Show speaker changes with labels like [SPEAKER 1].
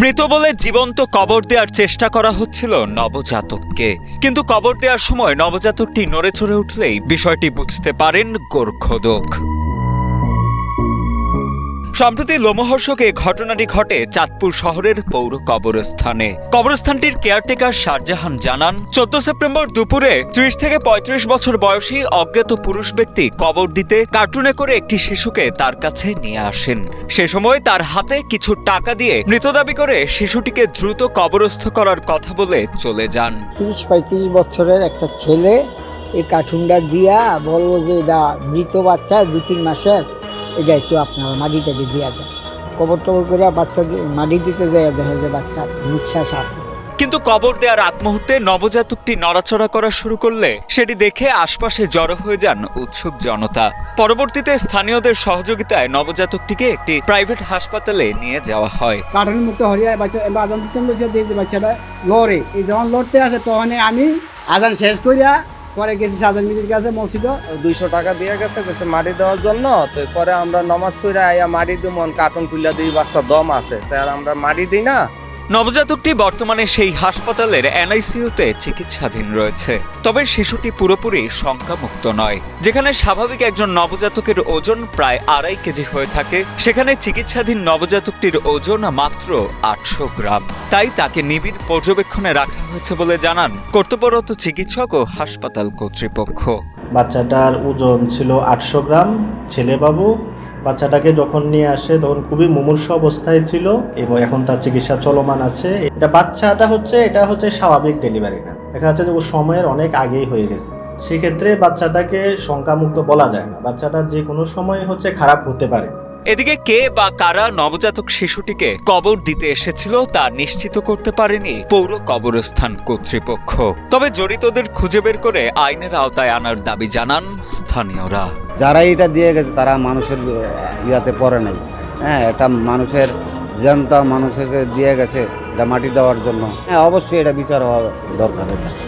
[SPEAKER 1] মৃত বলে জীবন্ত কবর দেওয়ার চেষ্টা করা হচ্ছিল নবজাতককে। কিন্তু কবর দেওয়ার সময় নবজাতকটি নড়ে চড়ে উঠলেই বিষয়টি বুঝতে পারেন গোর্খদক। সম্প্রতি লোমহর্ষক ঘটনাটি ঘটে চাঁদপুর শহরের পৌর কবরস্থানে। কবরস্থানটির কেয়ারটেকার শাহজাহান জানান, চোদ্দ সেপ্টেম্বর দুপুরে ত্রিশ থেকে পঁয়ত্রিশ বছর বয়সী অজ্ঞাত পুরুষ ব্যক্তি কবর দিতে কার্টুনে করে একটি শিশুকে তার কাছে নিয়ে আসেন। সে সময় তার হাতে কিছু টাকা দিয়ে মৃত দাবি করে শিশুটিকে দ্রুত কবরস্থ করার কথা বলে চলে যান।
[SPEAKER 2] তিরিশ পঁয়ত্রিশ বছরের একটা ছেলে এই কার্টুনটা দিয়া বলব যে এটা মৃত বাচ্চা দু তিন মাসের। এটা একটু আপনার মাটিটাকে দিয়া দেন কবর টবর করে বাচ্চা মাটি দিতে যায় দেখা যায় বাচ্চা নিঃশ্বাস আছে।
[SPEAKER 1] কিন্তু কবর দেওয়ার আগ মুহূর্তে নবজাতকটি নড়াচড়া করা শুরু করলে সেটি দেখে আশপাশে জড়ো হয়ে যান উৎসুক জনতা। পরবর্তীতে স্থানীয়দের সহযোগিতায় নবজাতকটিকে একটি প্রাইভেট হাসপাতালে নিয়ে যাওয়া হয়।
[SPEAKER 3] কার্টুন মুক্ত হরিয়া বাচ্চা এবার আজান দিতে বাচ্চাটা লড়ে। এই যখন লড়তে আছে তখন আমি আজান শেষ করিয়া পরে গেছি সাজান মিজির কাছে, মসজিদ।
[SPEAKER 4] দুইশো টাকা দিয়ে গেছে গেছে মাটি দেওয়ার জন্য। তো পরে আমরা নমাজ পড়ে আইয়া মাটি দিব কার্টুন খুলিয়া দিই, বাচ্চা দম আছে। তাই আর আমরা মাটি দিই না
[SPEAKER 1] নবজাতকটি বর্তমানে সেই হাসপাতালের এনআইসিইউতে চিকিৎসাধীন রয়েছে। তবে শিশুটি পুরোপুরি শঙ্কামুক্ত নয়। যেখানে স্বাভাবিক একজন নবজাতকের ওজন প্রায় আড়াই কেজি হয়ে থাকে, সেখানে চিকিৎসাধীন নবজাতকটির ওজন মাত্র আটশো গ্রাম। তাই তাকে নিবিড় পর্যবেক্ষণে রাখা হয়েছে বলে জানান কর্তব্যরত চিকিৎসক ও হাসপাতাল কর্তৃপক্ষ।
[SPEAKER 5] বাচ্চাটার ওজন ছিল আটশো গ্রাম, ছেলেবাবু বাচ্চাটাকে যখন নিয়ে আসে, তখন খুবই মুমূর্ষ অবস্থায় ছিল এবং এখন তার চিকিৎসা চলমান আছে। এটা বাচ্চাটা হচ্ছে, এটা হচ্ছে স্বাভাবিক ডেলিভারি না। দেখা যাচ্ছে যে ও সময়ের অনেক আগেই হয়ে গেছে। সেক্ষেত্রে বাচ্চাটাকে শঙ্কামুক্ত বলা যায় না। বাচ্চাটা যে কোনো সময় হচ্ছে খারাপ হতে পারে।
[SPEAKER 1] এদিকে কে বা কারা নবজাতক শিশুটিকে কবর দিতে এসেছিল তা নিশ্চিত করতে পারেনি পৌর কবরস্থান কর্তৃপক্ষ। তবে জড়িতদের খুঁজে বের করে আইনের আওতায় আনার দাবি জানান স্থানীয়রা।
[SPEAKER 6] যারা এটা দিয়ে গেছে, তারা মানুষের ইয়াতে পড়ে নাই। হ্যাঁ এটা মানুষের জনতা মানুষের দিয়ে গেছে, এটা মাটি দেওয়ার জন্য। হ্যাঁ অবশ্যই এটা বিচার হওয়া দরকার। এটা